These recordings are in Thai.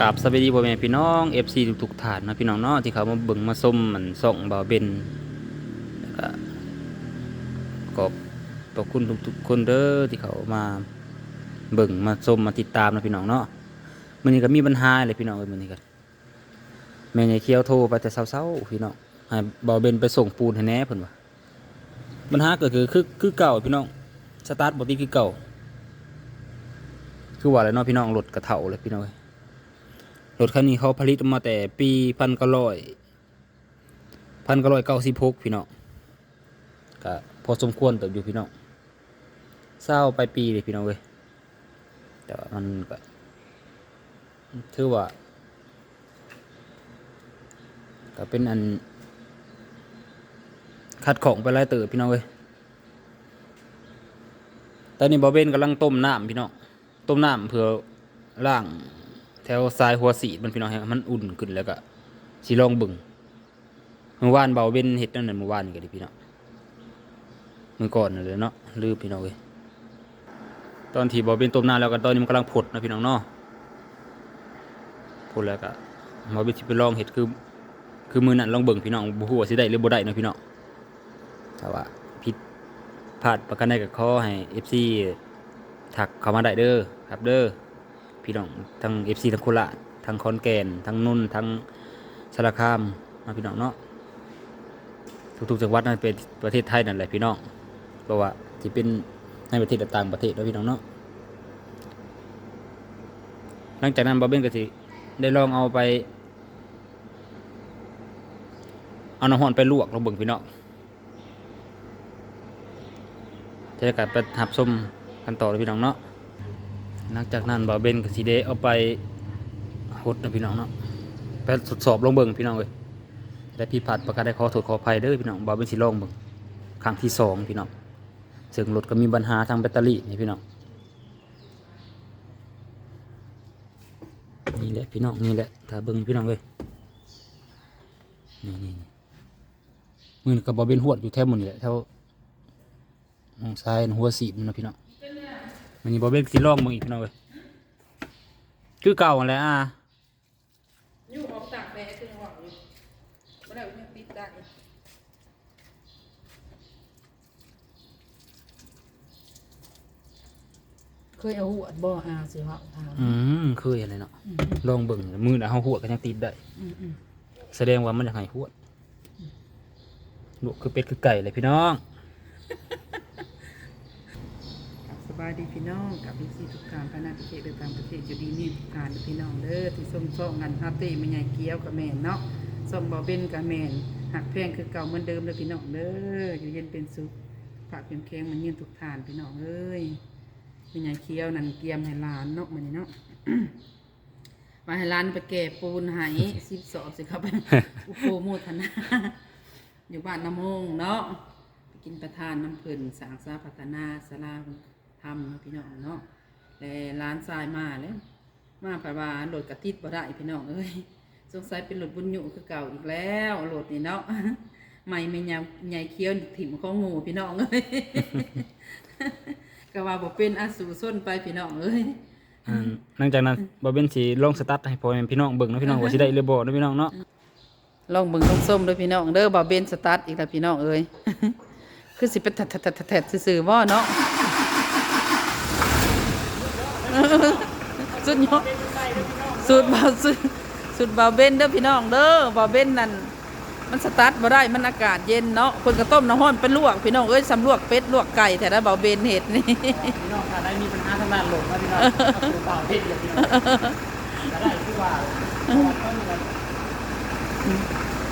กับสวัสดีพ่อแม่พี่น้อง FC ทุกๆฐานนะพี่น้องเนาะที่เขามาเบิ่งมาส้มมันส่องบ่าวเบนก็ขอบขอบคุณทุกๆคนเด้อที่เขามาเบิ่งมาส้มมาติดตามนะพี่น้องเนาะมื้อนี้ก็มีปัญหาเลยพี่น้องเอ้ยมื้อนี้ก็แม่ใหญ่เคียวโทรไปแต่เช้าๆพี่น้องให้บ่าวเบนไปส่งปูนให้แน่เพิ่นว่าปัญหาก็คือคือคือเก่าพี่น้องสตาร์ทบ่ติดคือเก่าคือว่าอะไรเนาะพี่น้องรถกระเถาเลยพี่น้องเอ้ย รถคันนี้เขาผลิตมาแต่ปีพันเก้าร้อยพันเก้าร้อยเก้าสิบหกพี่น้องก็พอสมควรเติบอยู่พี่น้องเศร้าไปปีเลยพี่น้องเว้ยแต่ว่ามันก็ถือว่าก็เป็นอันคัดของไปไล่เติบพี่น้องเว้ยตอนนี้บอเบนกำลังต้มน้ำพี่น้องต้มน้ำเพื่อล่าง แถวซ้ายหัวสีมันพี่น้องให้มันอุ่นขึ้นแล้วก็สิลองบึงเมื่อวานเบาเว้นเห็ดนั่นน่ะเมื่อวานนี่ก็ดิพี่น้องมื่อก่อนนั่นเลยเนาะลืมพี่น้องเว้ยตอนที่เบาเว้นต้มน้ำแล้วก็ตอนนี้มันกำลังผดนะพี่น้องเนาะผดแล้วก็เบาเว้นสิไปลองเห็ดคือ คือมือนั่นลองเบิ่งพี่น้องบ่ฮู้ว่าสิได้หรือบ่ได้เนาะพี่น้องถ้าว่าผิดพลาดประกันใดก็ขอให้ FC ทักเข้ามาได้เด้อครับเด้อ พี่น้องทั้งเอฟซีทั้งโคราชทั้งคอนแกนทั้งนุ่นทั้งสารคามมาพี่น้องเนาะทุกๆจังหวัดนั่นเป็นประเทศไทยนั่นแหละพี่น้องเพราะว่าที่เป็นในประเทศต่างประเทศแล้วพี่น้องเนาะหลังจากนั้นบาเบนก็สิได้ลองเอาไปเอาน้ำห้อนไปลวกลงเบิ่งพี่น้องจะได้กลับไปหับส้มกันต่อเลยพี่น้องเนาะ หลังจากนั้นบ่าวเบนกับสีเดเอาไปหดนะพี่น้องเนาะไปทดสอบลองเบิ่งพี่น้องเลยได้พี่ผัดประกาศได้ขอโทษขออภัยเด้อพี่น้องบ่าวเบนสิลองเบิ่งครั้งที่สองพี่น้องซึ่งรถก็มีปัญหาทางแบตเตอรี่นี่พี่น้องนี่แหละพี่น้องนี่แหละถ้าเบิ่งพี่น้องเลยนี่นี่มือกับบ่าวเบนหวดอยู่แถวหมุนแหละแถวมองซ้ายหัวสีมันนะพี่น้อง มันนี่บอเบนสิลองมึงอีกหน่อยคือเก่าแหล้วอะอยู่ออกตากแดดคือหวังอยู่บ่ได้ยังปิดได้เคยเอาหัวดบ่อาสิว่าเอาอืมเคยอะไรเนาะลองเบิ่งมือหนาเฮาหัวดก็ยังติดได้ อืมอืมแสดงว่ามันอยากให้หัวดลูกคือเป็ดคือไก่เลยพี่น้อง ครั บายดีพี่น้องกับพี่ซีทุกการภายในประเทศหรือต่างประเทศอยู่ดีนี่ทุกการพี่น้องเด้อที่ส่งช่องงานฮาเต้ไม่ใหญ่เกี้ยวกับแม่นเนาะส่งบ่เบนกับแม่นหักแพงคือเก่าเหมือนเดิมเลยพี่น้องเด้ออยู่เย็นเป็นสุขฝากเพียงแข็งมันยืนทุกทานพี่น้องเอ้ยไม่ใหญ่เกี้ยวนั่นเกียมให้หลานเนาะมันนี่เนาะมาให้ร้านไปแก่ปูนหายสิบสอบสิครับอุโปโมทนาอยู่บ้านน้ำมงเนาะไปกินประทานน้ำเพลินสางสาพัฒนาสลา ทำพี่น้องเนาะแต่ร้านทรายมาแล้วมาผ่านว่าโหลดกระติดบ่ได้พี่น้องเอ้ยสงสัยเป็นโหลดบุญอยู่คือเก่าอีกแล้วโหลดนี่เนาะไม่ไม่ยาวใหญ่เคี้ยวถิ่มข้องงูพี่น้องเอ้ยก็ว่าบ่เป็นอาสูส้นไปพี่น้องเอ้ยอืมหลังจากนั้นบอเบนสิลองสตาร์ทให้พ่อแม่พี่น้องเบิ่งเนาะพี่น้องว่าสิได้หรือบ่เนาะพี่น้องเนาะลองเบิ่งต้องส้มๆเด้วยพี่น้องเด้อบ่าวเบนสตาร์ทอีกแล้วพี่น้องเอ้ยคือสิเป็นแถดๆๆๆซื่อๆบ่เนาะ สุดยอดสุดบ่าวสุดสุดบ่าวเบนเด้อพี่น้องเด้อบ่าวเบนนั่นมันสตาร์ทบ่ได้มันอากาศเย็นเนาะเพิ่นก็ต้มน้ำร้อนเป็นลวกพี่น้องเอ้ยสำลวกเป็ดลวกไก่แต่ได้บ่าวเบนเฮ็ดนี่พี่น้องถ้าได้มีปัญหาทางด้านลมนะพี่น้องเอาสู่เปล่าเฮ็ดอย่างพี่น้องจะได้คือว่า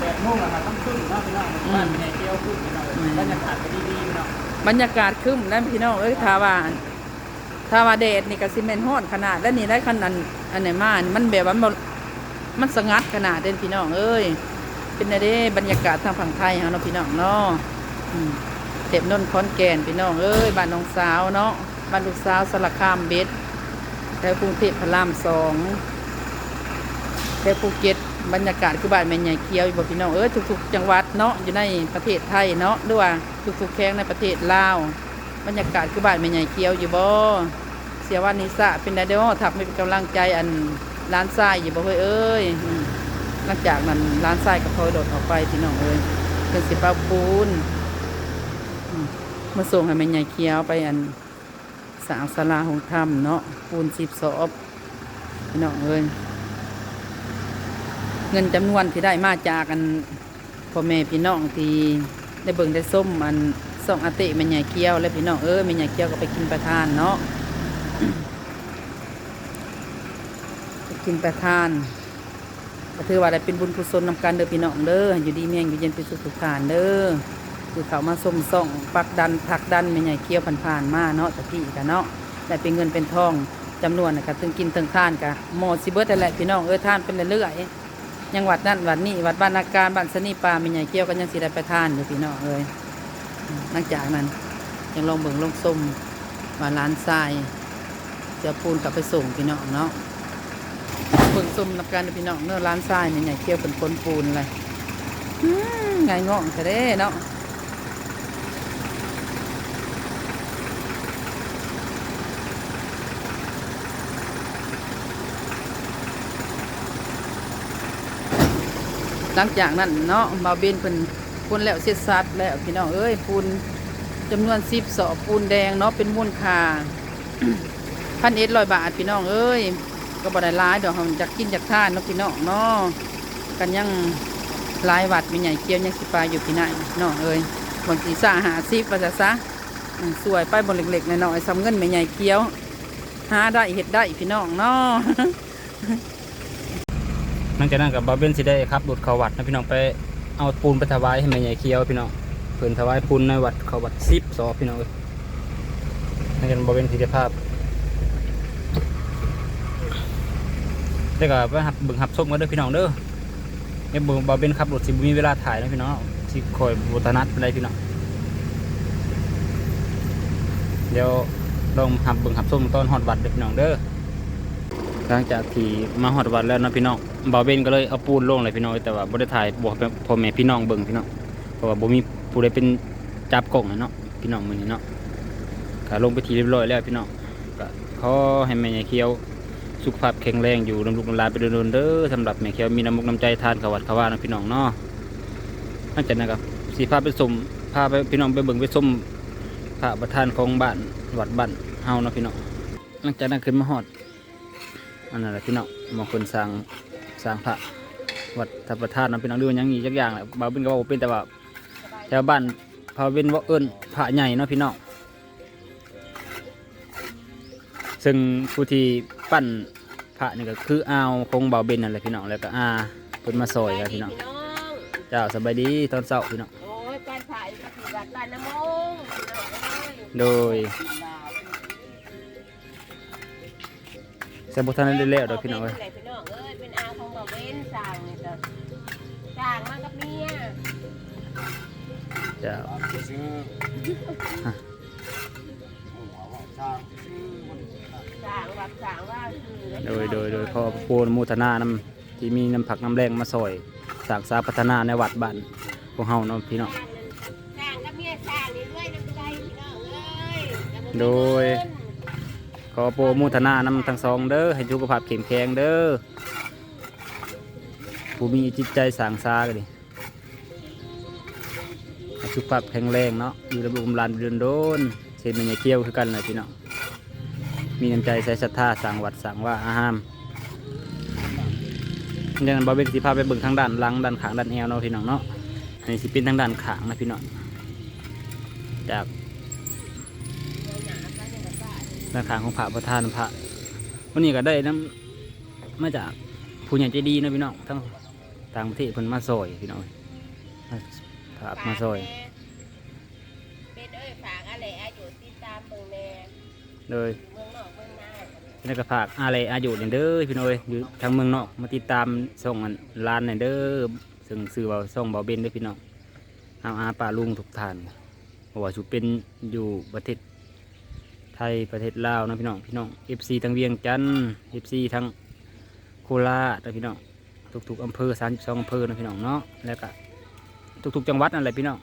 แปดโมงแล้วครับต้องขึ้นเนาะพี่น้องบ้านแม่เกี้ยวขึ้นพี่น้องบรรยากาศก็ดีๆพี่น้องบรรยากาศครึ้มนะพี่น้องเอ้ยทาว่า ทาว่าแดดนี่ก็สิแม่นฮ้อนขนาดแล้วนี่ได้ขนาดอันไหนมามันแบบว่ามันมันสงัดขนาดเด่นพี่น้องเอ้ยเป็นไงเด้บรรยากาศทางฝั่งไทยเฮาเนาะพี่น้องเนาะเด็บนนท์คอนแก่นพี่น้องเอ้ยบ้านน้องสาวเนาะบ้านลูกสาวสลักคามเบ็ดแถวกรุงเทพพระรามสองแถวภูเก็ตบรรยากาศคือบ้านแม่ใหญ่เคียวอยู่บ่พี่น้องเอ้ยทุกๆ จังหวัดเนาะอยู่ในประเทศไทยเนาะด้วยทุกๆแข้งในประเทศลาว บรรยากาศคือบ้านแม่ใหญ่เคี้ยวอยู่บ่เสียวันนิสะเป็นไดเดอถักไม่เป็นกำลังใจอันร้านทรายอยู่บ่เฮ้ยเอ้ยอืมหลังจากนั้นร้านทรายก็พลอยโดดออกไปพี่น้องเอ้ยเพิ่นสิปรับปูนมาส่งให้แม่ใหญ่เคี้ยวไปอันสางศาลาของธรรมเนาะปูน10ศอบพี่น้องเอ้ยเงินจำนวนที่ได้มาจากอันพ่อแม่พี่น้องที่ได้เบิ่งได้ส้มอัน ส่องอาตะแม่ใหญ่เคี้ยว และพี่น้องเอ้ยแม่ใหญ่เคี้ยวก็ไปกินประทานเนาะไปกินประทานก็ถือว่าได้เป็นบุญกุศลนำกันเด้อพี่น้องเด้ออยู่ดีเมียงอยู่เย็นเป็นสุขสุขานเด้อคือเขามาส้มส่องปักดันผักดันไม่ใหญ่เกี้ยวผ่านๆมาเนาะแต่พี่กันเนาะได้เป็นเงินเป็นทองจำนวนนะครับถึงกินถึงทานกะหมดสิเบิร์แต่แหละพี่น้องเออทานเป็นเรื่อยยังวัดนั่นวัดนี้วัดบ้านนาการบ้านสนีปลาไม่ใหญ่เกี้ยวก็ยังสิได้ไปทานอยู่พี่น้องเอ้ยอืม หลังจากนั้นยังลองเบิ่งลองส้มว่าร้านทรายจะปูนกลับไปส่งพี่น้องเนาะเบิ่งซุ่มนับการพี่น้องเนื้อร้านทรายนี่ใหญ่เคี่ยวเป็นคนปูนเลยอืมไงง่องจะได้เนาะหลังจากนั้นเนาะมาเบนเป็น ปูนแล้วเสร็จสัดแล้วพี่น้องเอ้ยปูนจำนวนสิบสอปูนแดงเนาะเป็นมูลค่าพันเอ็ดร้อยบาทพี่น้องเอ้ยก็บ่ได้ร้ายเดอกเราจากกินจากทานเนาะพี่น้องเนาะกันยังลายวัดมีใหญ่เกียวยังสิปลาอยู่พี่ไหนเนาะเอ้ยบางทีสาหาซิปว่าจะซะสวยไปบนเล็กๆหน้อยๆซ้ำเงินไม่ใหญ่เกียว หาได้เห็ดได้พี่น้องเนาะหลังจากนั้นกับบาเบนสิได้ครับรถเขาวัดนะพี่น้องไป เอาปูนไปถวายให้แม่ใหญ่เคี้ยวพี่น้องเพิ่นถวายปูนในวัดเขาวัดสิบสอบพี่น้องเอ้ยหลังจากนั้นบาเบนสิได้ภาพได้วก็ไปหับบิ่งหับส้มกันเด้อพี่น้องเด้อเนี่ยบิ่งบาเบนขับรถสิบมีเวลาถ่ายนะพี่น้องสิคอยบุตนัดอะไรพี่น้องเดี๋ยวลองหับบิ่งหับส้มตอนฮอดวัดเด้อพี่น้องเด้อหลังจากที่มาฮอดวัดแล้วนะพี่น้อง บาเบนก็เลยเอาปูนลงเลยพี่น้องแต่ว่าบ่ได้ถ่ายบ่พ่อแม่พี่น้องเบิ่งพี่น้องเพราะว่าบ่มีผู้ใดเป็นจับกล้องอะเนาะพี่น้องมื้อนี้เนาะก็ลงไปทีเรียบร้อยแล้วพี่น้องก็ขอให้แม่ใหญ่เขียวสุขภาพแข็งแรงอยู่นำลูกนำลาไปโดนๆเด้อสำหรับแม่เขียวมีน้ำมุกน้ำใจทานขวัดขว่านะพี่น้องเนาะหลังจากนั้นก็สิพาไปชมพาไปพี่น้องไปเบิ่งไปชมพระประธานของบ้านวัดบ้านเฮาเนาะพี่น้องหลังจากนั้นขึ้นมาฮอดอันนั้นแหละพี่น้องบางคนสร้าง สร้างพระวัดทัพประธานเนาะพี่น้องเรื่องยังอีกจักอย่างแหละบางเป็นก็บอกว่าเป็นแต่ว่าแถวบ้านพาเป็นว่าเอิญพระใหญ่เนาะพี่น้องซึ่งผู้ที่ปั้นพระนี่ก็คืออาวคงเบาเบนนั่นแหละพี่น้องแล้วก็อาเพิ่นมาซอยครับพี่น้องเจ้าสบายดีตอนเช้าพี่น้องโอ้ยการถ่ายก็คือวัดลานน้ำมงโดยสมบูรณ์ได้แล้วเด้อพี่น้องเอ้ยพี่น้องเอ้ยเป็นอาของ สั่งนี่จ้ะสั่งมากับเมียเจ้าสั่งวัดสั่งว่าคือโดยโดยโดยพ่อปูนมูทนานำที่มีน้ำผักน้ำแรงมาซอยสร้างสาพัฒนาในวัดบ้านพวกเฮาเนาะพี่น้องสั่งกับเมียสั่งนี่ด้วยน้ำใจพี่น้องเอ้ยโดยขอโปรมูทนานำทั้งสองเด้อให้สุขภาพเข้มแข็งเด้อ ผู้มีจิตใจสางสากันดิสุขภาพแข็งแรงเนาะอยู่ระบบกำลังเดินโดนๆเช่นมันอย่าเกี่ยวคือกันเลยพี่เน้องมีน้ำใจใส่ศรัทธาสั่งวัดสั่งว่าอาหามดังนั้นบาเบนสิพาพไปเบิ่งทางด้านหลังด้านขางด้านแอวเนาะพี่น้องเนาะอันนี้สิเป็นทางด้านขางนะพี่น้องจากด้านขางของพระประธานพระวันนี้ก็ได้น้ำมาจากผู้ใหญ่ใจดีนะพี่น้องทั้ง ต่างประเทศเพิ่นมาซอยพี่น้องมาฝากมาซอยเป็นเอ้ยฝากอะไรอายุติดตามเบิ่งแน่โดยเมืองนอกเมืองนาแล้วก็ฝากอะไรอายุเนี่ยเด้อพี่น้องเอ้ยอยู่ทางเมืองนอกมาติดตามส่งอันร้านเนี่ยเด้อซึ่งซื้อว่าส่งเบาเบนเด้อพี่น้องเอาอาป่าลุงทุกท่านเพราะว่าชุเป็นอยู่ประเทศไทยประเทศลาวนะพี่น้องพี่น้องเอฟซีทั้งเวียงจันทร์เอฟซีทั้งโคราชนะพี่น้อง ทุกๆอำเภอสามสิบสองอำเภอนะพี่น้องเนาะแล้วก็ทุกๆจังหวัดนั่นแหละพี่น้อง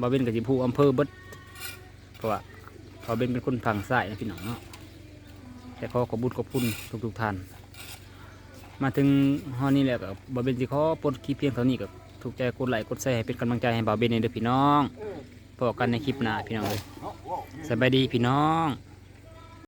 บาเบนกับจิพูอำเภอเบิดเพราะว่าบาเบนเป็นคนฝั่งซ้ายนะพี่น้องเนาะแต่ขอขอบุญขอบคุณทุกๆท่านมาถึงฮอนี้แล้วก็บ่าเบนสิขอปลดคลิปเพียงเท่านี้ก็ถูกใจกดไลค์กดแชร์ให้เป็นกำลังใจให้บาเบนเด้อพี่น้องพบกันในคลิปหน้าพี่น้องเลยสบายดีพี่น้อง